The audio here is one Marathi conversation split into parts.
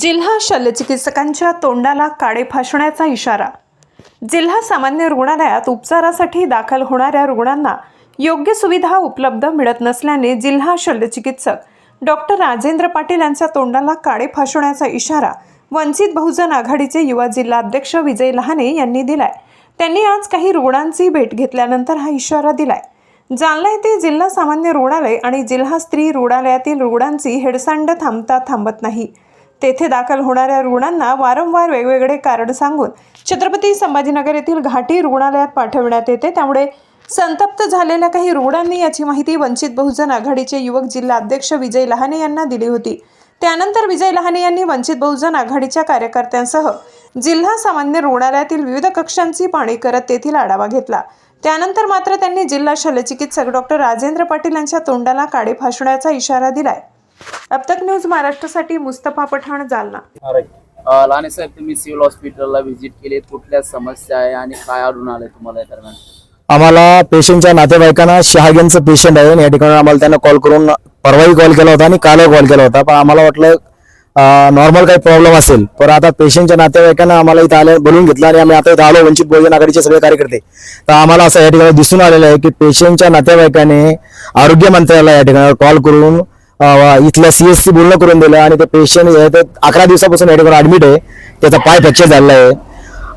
जिल्हा शल्यचिकित्सकांच्या तोंडाला काडे फासण्याचा इशारा. जिल्हा सामान्य रुग्णालयात उपचारासाठी दाखल होणाऱ्या रुग्णांना योग्य सुविधा उपलब्ध मिळत नसल्याने जिल्हा शल्यचिकित्सक डॉक्टर राजेंद्र पाटील यांच्या तोंडाला काडे फासण्याचा इशारा वंचित बहुजन आघाडीचे युवा जिल्हाध्यक्ष विजय लहाने यांनी दिलाय. त्यांनी आज काही रुग्णांची भेट घेतल्यानंतर हा इशारा दिलाय. जालना येथे जिल्हा सामान्य रुग्णालय आणि जिल्हा स्त्री रुग्णालयातील रुग्णांची हेडसांड थांबता थांबत नाही. तेथे दाखल होणाऱ्या रुग्णांना वारंवार वेगवेगळे कारण सांगून छत्रपती संभाजीनगर येथील घाटी रुग्णालयात पाठवण्यात येते. त्यामुळे संतप्त झालेल्या काही रुग्णांनी याची माहिती वंचित बहुजन आघाडीचे युवक जिल्हा अध्यक्ष विजय लहाने यांना दिली होती. त्यानंतर विजय लहाने यांनी वंचित बहुजन आघाडीच्या कार्यकर्त्यांसह जिल्हा सामान्य रुग्णालयातील विविध कक्षांची पाहणी करत तेथील आढावा घेतला. त्यानंतर मात्र त्यांनी जिल्हा शल्यचिकित्सक डॉक्टर राजेंद्र पाटील यांच्या तोंडाला काडे फासण्याचा इशारा दिलाय. अब तक न्यूज महाराष्ट्रासाठी मुस्तफा पठाण जालना. लाने साहेब तुम्ही सिव्हिल हॉस्पिटलला व्हिजिट केली. कुठल्या समस्या आहे आणि काय आढळून आलंय तुम्हाला या दरम्यान? आम्हाला पेशंटच्या नातेवाईकांना शहाग्यांचं पेशंट आहे. या ठिकाणी आम्हाला त्यांना कॉल करून परवाही कॉल केला होता आणि कालही कॉल केला होता. पण आम्हाला वाटलं नॉर्मल काही प्रॉब्लेम असेल. पण आता पेशंटच्या नातेवाईकांना आम्हाला इथं आले बोलून घेतलं आणि आम्ही आता इथं आलो वंचित बहुजन आघाडीचे सगळे कार्यकर्ते. तर आम्हाला असं या ठिकाणी दिसून आलेलं आहे की पेशंटच्या नातेवाईकाने आरोग्य मंत्र्याला या ठिकाणी कॉल करून इथल्या सीएससी बोलणं करून दिलं आणि ते पेशंट अकरा दिवसापासून या ठिकाणी ऍडमिट आहे. त्याचा पाय फ्रॅक्चर झालेला आहे.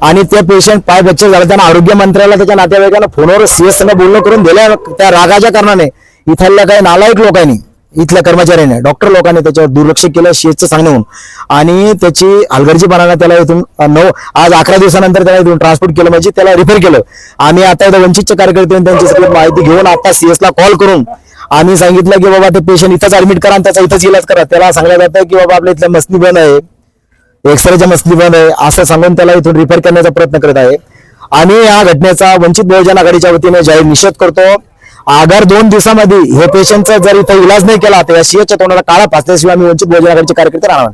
आणि ते पेशंट पाय फ्रॅक्चर झाला त्यांना आरोग्य मंत्र्याला त्याच्या नातेवाईकांना फोनवर सीएस संग बोलणं करून दिलं. त्या रागाच्या कारणाने इथल्या काही नालायक लोकांनी इथल्या कर्मचाऱ्याने डॉक्टर लोकांनी त्याच्यावर दुर्लक्ष केलं सीएसचं सांगणं आणि त्याची हलगर्जीपणाने त्याला इथून नऊ आज अकरा दिवसानंतर त्याला इथून ट्रान्सपोर्ट केलं म्हणजे त्याला रिफर केलं. आम्ही आता वंचितच्या कार्यकर्त्यांनी त्यांची सगळी माहिती घेऊन आता सीएसला ला कॉल करून आम्ही सांगितलं की बाबा ते पेशंट इथंच ऍडमिट करा आणि त्याचा इथंच इलाज करा. त्याला सांगण्यात जातं की बाबा आपल्या इथल्या मस्ती बंद आहे. एक्सरेच्या मस्ती बंद आहे. असं सांगून त्याला इथून रिफर करण्याचा प्रयत्न करत आहे. आम्ही या घटनेचा वंचित बहुजन आघाडीच्या वतीने जाहीर निषेध करतो. अगर दोन दिवसामध्ये हे पेशंटचा जर इथं इलाज नाही केला तर या सीएच्या तोंडाला काळा फासल्याशिवाय आम्ही वंचित बहुजन आघाडीचे कार्यकर्ते राहणार